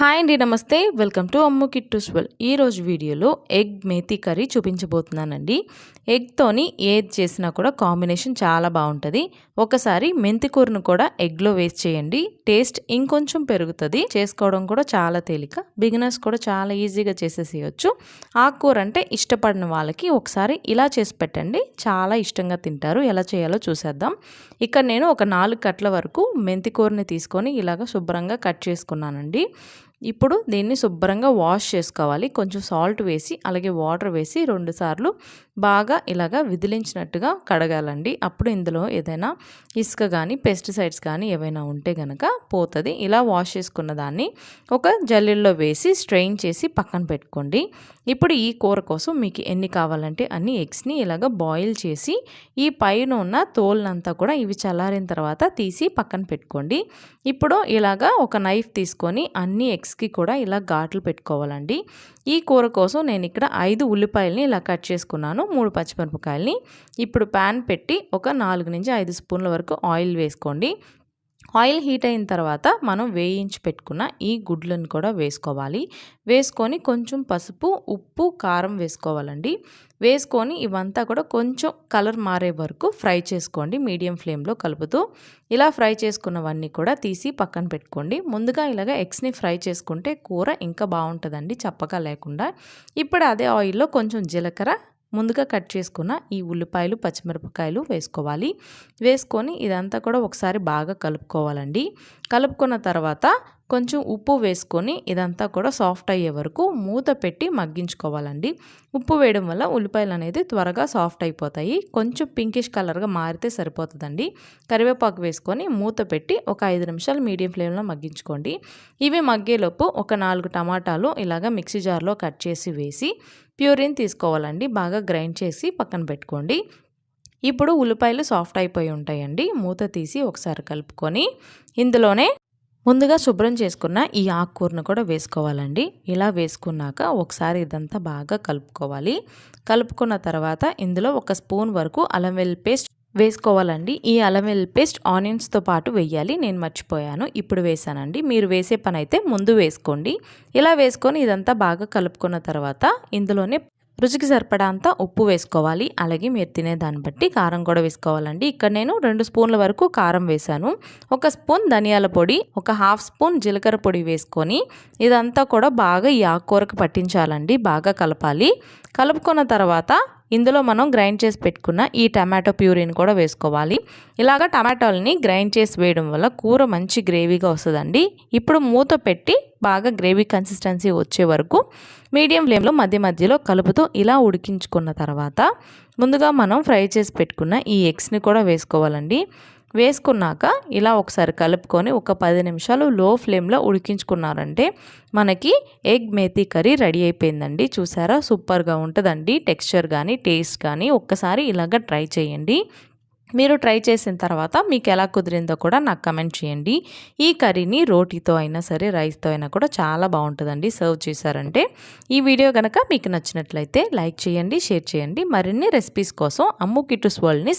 Hi అండి నమస్తే. Welcome to Ammu Kittus well ఈరోజు వీడియోలో ఎగ్ మేతి కర్రీ చూపించబోతున్నానండి. ఎగ్తోని ఏది చేసినా కూడా కాంబినేషన్ చాలా బాగుంటుంది. ఒకసారి మెంతి కూరను కూడా ఎగ్లో వేస్ట్ చేయండి. టేస్ట్ ఇంకొంచెం పెరుగుతుంది. చేసుకోవడం కూడా చాలా తేలిక. బిగినర్స్ కూడా చాలా ఈజీగా చేసేసేయచ్చు. ఆకుకూర అంటే ఇష్టపడిన వాళ్ళకి ఒకసారి ఇలా చేసి పెట్టండి. చాలా ఇష్టంగా తింటారు. ఎలా చేయాలో చూసేద్దాం. ఇక్కడ నేను ఒక నాలుగు కట్ల వరకు మెంతికూరని తీసుకొని ఇలాగ శుభ్రంగా కట్ చేసుకున్నానండి. ఇప్పుడు దీన్ని శుభ్రంగా వాష్ చేసుకోవాలి. కొంచెం సాల్ట్ వేసి అలాగే వాటర్ వేసి రెండుసార్లు బాగా ఇలాగా విదిలించినట్టుగా కడగాలండి. అప్పుడు ఇందులో ఏదైనా ఇసుక కానీ పెస్టిసైడ్స్ కానీ ఏవైనా ఉంటే కనుక పోతుంది. ఇలా వాష్ చేసుకున్న దాన్ని ఒక జల్లీల్లో వేసి స్ట్రెయిన్ చేసి పక్కన పెట్టుకోండి. ఇప్పుడు ఈ కూర కోసం మీకు ఎన్ని కావాలంటే అన్ని ఎగ్స్ని ఇలాగ బాయిల్ చేసి ఈ పైన ఉన్న తోలునంతా కూడా ఇవి చల్లారిన తర్వాత తీసి పక్కన పెట్టుకోండి. ఇప్పుడు ఇలాగా ఒక నైఫ్ తీసుకొని అన్ని ఎగ్స్ లెగ్స్కి కూడా ఇలా ఘాట్లు పెట్టుకోవాలండి. ఈ కూర కోసం నేను ఇక్కడ ఐదు ఉల్లిపాయలని ఇలా కట్ చేసుకున్నాను. మూడు పచ్చిమిరపకాయలని. ఇప్పుడు ప్యాన్ పెట్టి ఒక నాలుగు నుంచి ఐదు స్పూన్ల వరకు ఆయిల్ వేసుకోండి. ఆయిల్ హీట్ అయిన తర్వాత మనం వేయించి పెట్టుకున్న ఈ గుడ్లను కూడా వేసుకోవాలి. వేసుకొని కొంచెం పసుపు ఉప్పు కారం వేసుకోవాలండి. వేసుకొని ఇవంతా కూడా కొంచెం కలర్ మారే వరకు ఫ్రై చేసుకోండి. మీడియం ఫ్లేమ్లో కలుపుతూ ఇలా ఫ్రై చేసుకున్నవన్నీ కూడా తీసి పక్కన పెట్టుకోండి. ముందుగా ఇలాగ ఎగ్స్ని ఫ్రై చేసుకుంటే కూర ఇంకా బాగుంటుందండి చప్పగా లేకుండా. ఇప్పుడు అదే ఆయిల్లో కొంచెం జీలకర్ర ముందుగా కట్ చేసుకున్న ఈ ఉల్లిపాయలు పచ్చిమిరపకాయలు వేసుకోవాలి. వేసుకొని ఇదంతా కూడా ఒకసారి బాగా కలుపుకోవాలండి. కలుపుకున్న తర్వాత కొంచెం ఉప్పు వేసుకొని ఇదంతా కూడా సాఫ్ట్ అయ్యే వరకు మూత పెట్టి మగ్గించుకోవాలండి. ఉప్పు వేయడం వల్ల ఉల్లిపాయలు అనేది త్వరగా సాఫ్ట్ అయిపోతాయి. కొంచెం పింకిష్ కలర్గా మారితే సరిపోతుందండి. కరివేపాకు వేసుకొని మూత పెట్టి ఒక ఐదు నిమిషాలు మీడియం ఫ్లేమ్లో మగ్గించుకోండి. ఇవి మగ్గేలోపు ఒక నాలుగు టమాటాలు ఇలాగ మిక్సీ జార్లో కట్ చేసి వేసి ప్యూరిన్ తీసుకోవాలండి. బాగా గ్రైండ్ చేసి పక్కన పెట్టుకోండి. ఇప్పుడు ఉల్లిపాయలు సాఫ్ట్ అయిపోయి ఉంటాయండి. మూత తీసి ఒకసారి కలుపుకొని ఇందులోనే ముందుగా శుభ్రం చేసుకున్న ఈ ఆకుకూరను కూడా వేసుకోవాలండి. ఇలా వేసుకున్నాక ఒకసారి ఇదంతా బాగా కలుపుకోవాలి. కలుపుకున్న తర్వాత ఇందులో ఒక స్పూన్ వరకు అల్లం వెల్లి పేస్ట్ వేసుకోవాలండి. ఈ అల్లం వెల్లి పేస్ట్ ఆనియన్స్తో పాటు వేయాలి. నేను మర్చిపోయాను. ఇప్పుడు వేసానండి. మీరు వేసే పని అయితే ముందు వేసుకోండి. ఇలా వేసుకొని ఇదంతా బాగా కలుపుకున్న తర్వాత ఇందులోనే రుచికి సరిపడా అంతా ఉప్పు వేసుకోవాలి. అలాగే మీరు తినే దాన్ని బట్టి కారం కూడా వేసుకోవాలండి. ఇక్కడ నేను రెండు స్పూన్ల వరకు కారం వేశాను. ఒక స్పూన్ ధనియాల పొడి ఒక హాఫ్ స్పూన్ జీలకర్ర పొడి వేసుకొని ఇదంతా కూడా బాగా ఈ ఆకుకూరకు పట్టించాలండి. బాగా కలపాలి. కలుపుకున్న తర్వాత ఇందులో మనం గ్రైండ్ చేసి పెట్టుకున్న ఈ టమాటో ప్యూరీని కూడా వేసుకోవాలి. ఇలాగ టమాటోలని గ్రైండ్ చేసి వేయడం వల్ల కూర మంచి గ్రేవీగా వస్తుందండి. ఇప్పుడు మూత పెట్టి బాగా గ్రేవీ కన్సిస్టెన్సీ వచ్చే వరకు మీడియం ఫ్లేమ్లో మధ్య మధ్యలో కలుపుతూ ఇలా ఉడికించుకున్న తర్వాత ముందుగా మనం ఫ్రై చేసి పెట్టుకున్న ఈ ఎగ్స్ని కూడా వేసుకోవాలండి. వేసుకున్నాక ఇలా ఒకసారి కలుపుకొని ఒక పది నిమిషాలు లో ఫ్లేమ్లో ఉడికించుకున్నారంటే మనకి ఎగ్ మేతి కర్రీ రెడీ అయిపోయిందండి. చూసారా? సూపర్గా ఉంటుందండి. టెక్స్చర్ కానీ టేస్ట్ కానీ ఒక్కసారి ఇలాగ ట్రై చేయండి. మీరు ట్రై చేసిన తర్వాత మీకు ఎలా కుదిరిందో కూడా నాకు కమెంట్ చేయండి. ఈ కర్రీని రోటీతో అయినా సరే రైస్తో అయినా కూడా చాలా బాగుంటుందండి. సర్వ్ చేశారంటే ఈ వీడియో కనుక మీకు నచ్చినట్లయితే లైక్ చేయండి షేర్ చేయండి. మరిన్ని రెసిపీస్ కోసం అమ్ము కిటుస్ వరల్డ్ని